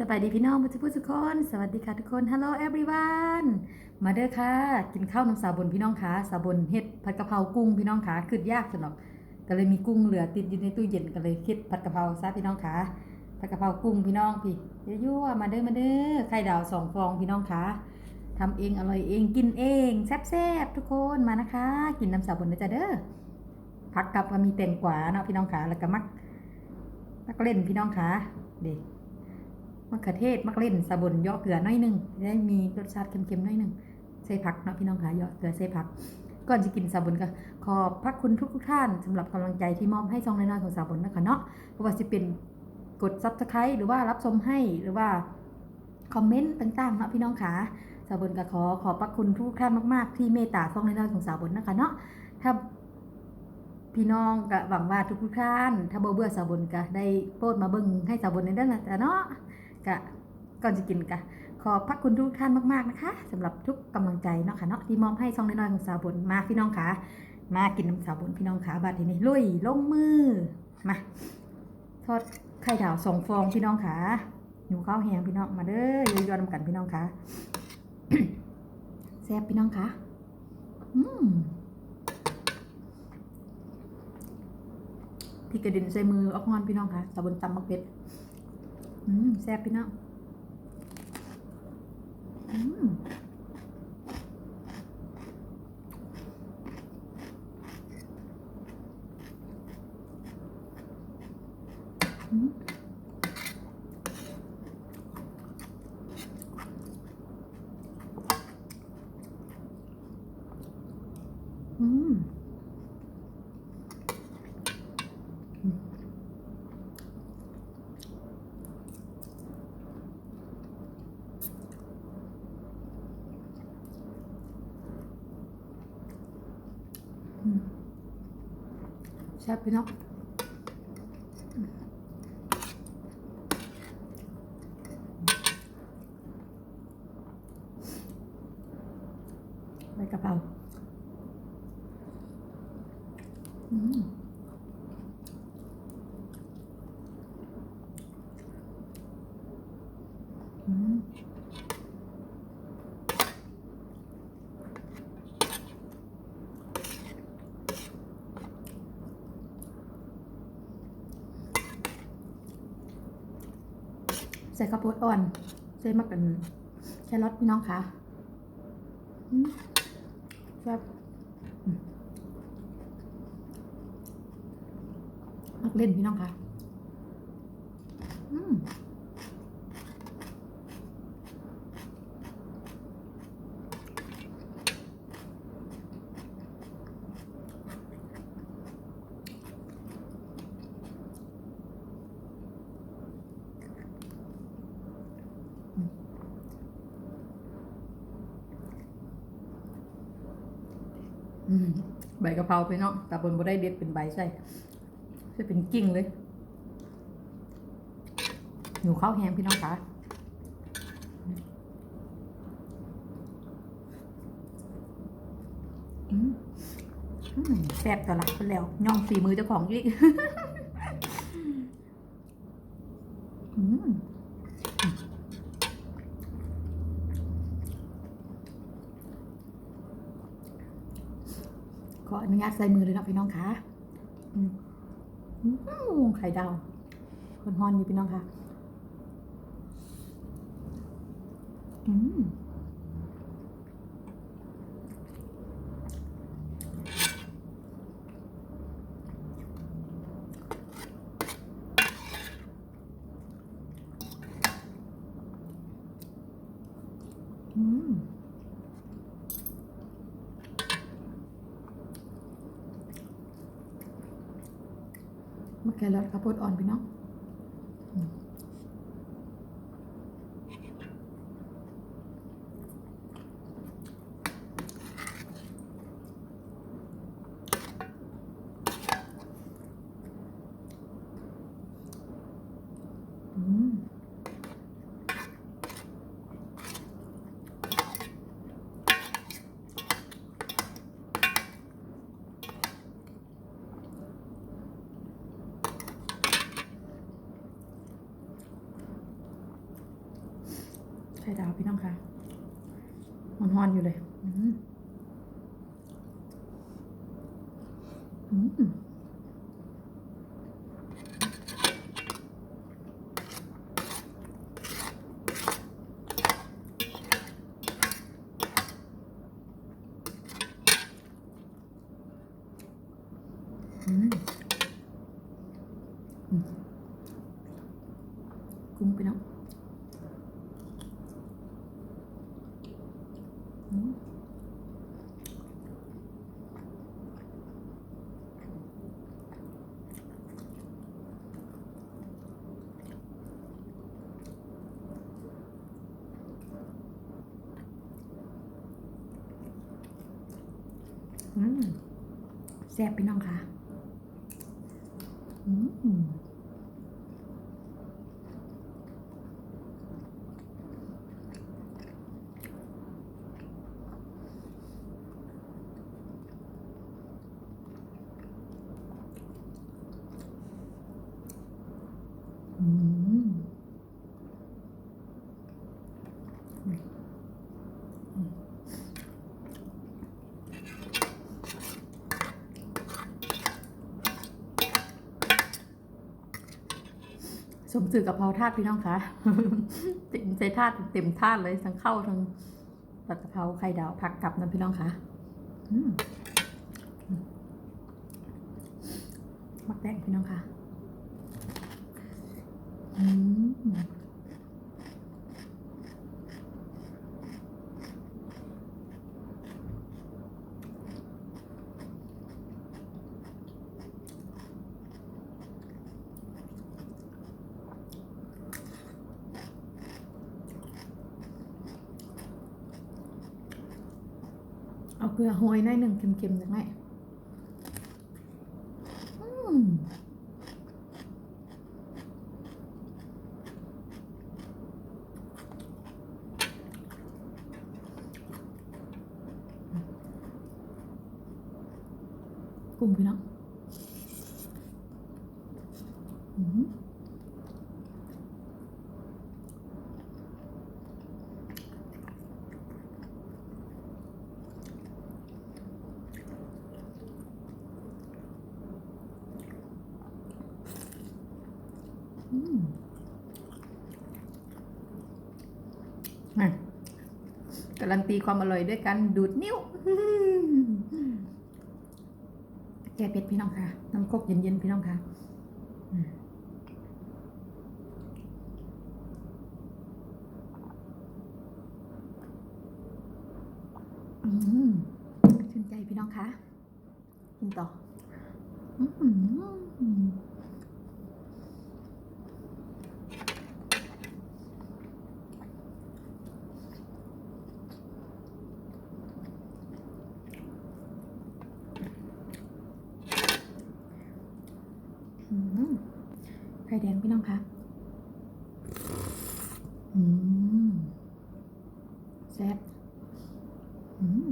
สบายดีพี่น้องผู้ทุกคน สวัสดีค่ะทุกคน Hello everyone มาเด้อค่ะ กินข้าวน้ำสาบนพี่น้องขาสาบนเฮ็ดผัดกะเพรากุ้งพี่น้องขาคืดยากสนอกก็เลยมีกุ้งเหลือติดอยู่ในตู้เย็นก็เลยคิดผัดกะเพราซะพี่น้องขาผัดกะเพรากุ้งพี่น้องพี่ยั่วมาเด้อมาเด้อไข่ดาวสองฟองพี่น้องขาทำเองอร่อยเองกินเองแซ่บๆทุกคนมานะคะ กินน้ำสาบนนะจ๊ะเด้อผักกับก็มีแตงกวาเนาะพี่น้องขาแล้วก็มักมักเล่นพี่น้องขาเด็กะเขือเทศมักเล่นสะบนยาะเกลือน้อยหนึงจะได้มีรสชาติเค็มๆน้อยหนึงใส่ผักเนาะพี่น้องคะยาะเกลือใส่ผัก ก่อนจะกินสาบนก็ขอบพระคุณทุกๆท่านสำหรับกำลังใจที่มอบให้ช่องน้อยๆของสาบนนะคะเนาะเพราะว่าจะเป็นกดซับสไครต์หรือว่ารับชมให้หรือว่าคอมเมนต์ต่างๆเนาะพี่น้องขาสาบนก็ขอขอบพระคุณทุกท่านมากๆ ที่เมตตาช่องน้อยๆของสาบนนะคะเนาะถ้าพี่น้องก็หวังว่าทุกท่าน ถ้าบ่เบื่อสาบนก็ได้โปรดมาเบิ่งให้สาบนในเด้อนะจ๊ะเนาะ กะก่อนจะกินกะขอบพระคุณทุกท่านมาก ๆ นะคะสำหรับทุกกำลังใจเนาะค่ะเนาะที่มอบให้ช่องน้อยๆของสาวบนมาพี่น้องขามากินน้ำสาวบนพี่น้องขาบัดทีนี้ลุยลงมือมาทอดไข่ดาวสองฟองพี่น้องขาหนูข้าวแหงพี่น้องมาเด้อยอยๆนำกันพี่น้องขาแซ่บพี่น้องขาอืมพี่กระด็นใส่มือออกงอนพี่น้องค่ะสาวบนตำมักเป็ด อืมแซ่บพี่น้องอืมอืมอืม แซ่บพี่น้องใบกะเพราอืมอืม ใส่ข้าวโพดอ่อนใส่มะกันแครอทพี่น้องค่ะอืมแซ่บมักเล่นพี่น้องค่ะ อืม อืม ใบกะเพราพี่น้องแต่บนบ่ได้เด็ดเป็นใบใส่จะเป็นกิ่งเลยหนูข้าวแห้งพี่น้องคะแซ่บตวละไปแล้วย่องฝีมือเจ้าของอีกอืม ข ออนุญาตใส่มือเลยนะพี่น้องคะไข่ดาวคนฮอนอยู่พี่น้องคะอืมอืม มะเขือทข้าวโพดอ่อนพี่น้องอืมอืม จ้าวพี่น้องค่ะหอนๆอยู่เลยอืมอืม อืมอืมกุ้งไปแล้วอืมอืม แซ่บพี่น้องค่ะ อืมอืม สมสื่อกับเพราธาตุพี่น้องคะเต็มใจธาตุเต็มธาตุเลยทั้งเข้าทั้งผัดกะเพราไข่ดาวผักกลับนะพี่น้องคะมอืมมักแดงพี่น้องคะอืม เอาเกลือโหยหน่อยหนึ่งเค็มๆจังไหมอืมกุ้งพี่น้องอืมอืมอะ การันตีความอร่อยด้วยกันดูดนิ้วแกเป็ดพี่น้องค่ะ น้ำคกเย็นๆพี่น้องค่ะชื่นใจพี่น้องค่ะกินต่อ อืมอืมไข่แดงพี่น้องคะอืมแซ่บอืม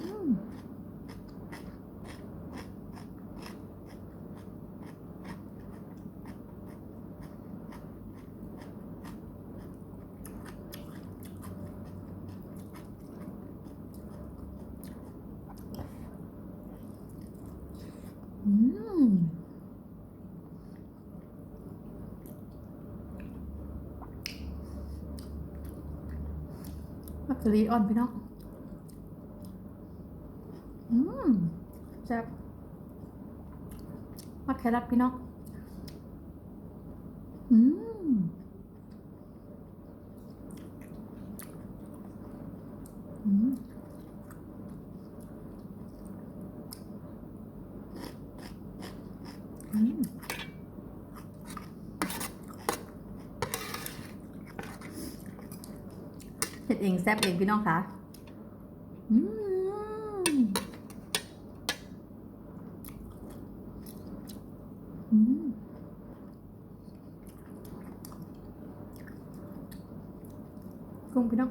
อืมอืมมั กะลีอ่อนพี่น้อง อืมแซ่บมักแครอทพี่น้อง อืม อืม อืม เองแซ่บเองพี่น้องคะอืมอืมกุ้งพี่น้อง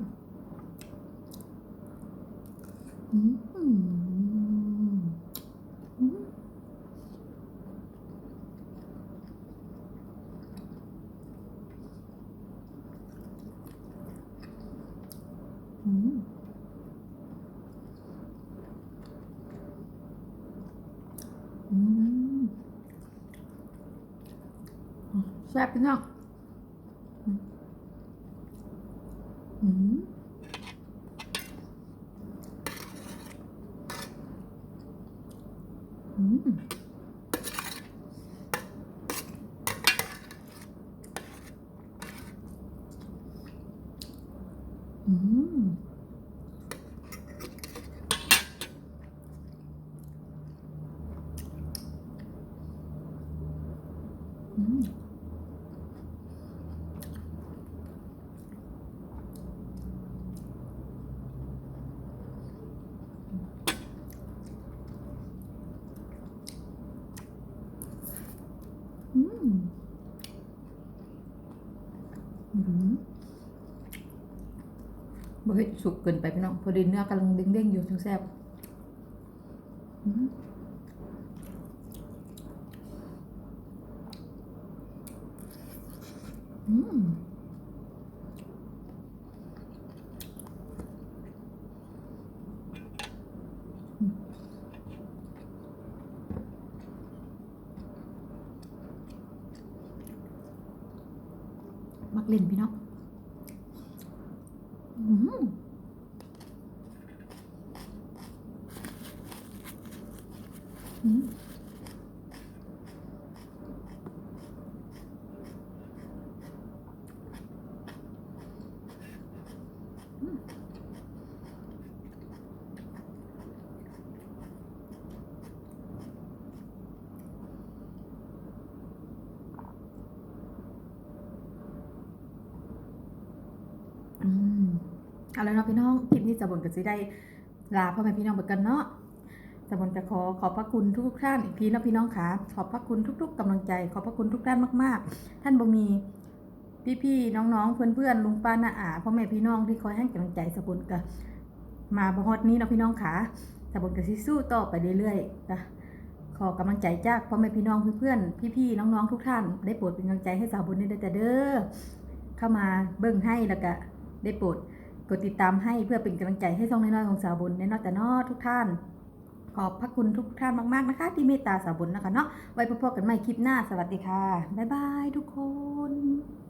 แซ่บพี่นาะ อืมอืม อืมอืมบ่ เฮ็ดสุกเกินไปพี่น้องพอดีเนื้อกำลังเด้งๆอยู่ถึงแซ่บอืมมักเล่นพี่น้องอืมอืมอืม เอาละเนาะพี่น้องคลิปนี้จะบ่นกับสิได้ลาพ่อแม่พี่น้องไปกันเนาะ จะบนจะขอขอบพระคุณทุกท่านอีกทีนะพี่น้องค่ะขอบพระคุณทุก ๆกำลังใจ ขอบพระคุณทุกท่านมาก ๆ ท่านบ่มีพี่ๆน้องๆ เพื่อนๆลุงป้าน้าอาพ่อแม่พี่น้องที่คอยให้กำลังใจสะบนกับมาบฮอดนี้นะพี่น้องค่ะสะบนกับสิสู้ต่อไปเรื่อยๆนะขอกำลังใจจากพ่อแม่พี่น้องเพื่อนๆพี่ๆน้องๆทุกท่าน ได้โปรดเป็นกำลังใจให้สาวบุญได้แต่เด้อเข้ามาเบิ่งให้แล้วก็ได้โปรดกดติดตามให้เพื่อเป็นกำลังใจให้ช่องน้อยๆของสาวบุญแน่นอนแต่นอทุกท่าน ขอบพระคุณทุกท่านมากๆนะคะ ที่เมตตาสาวบุญนะคะเนาะไว้พบกันใหม่คลิปหน้าสวัสดีค่ะ บ๊ายบายทุกคน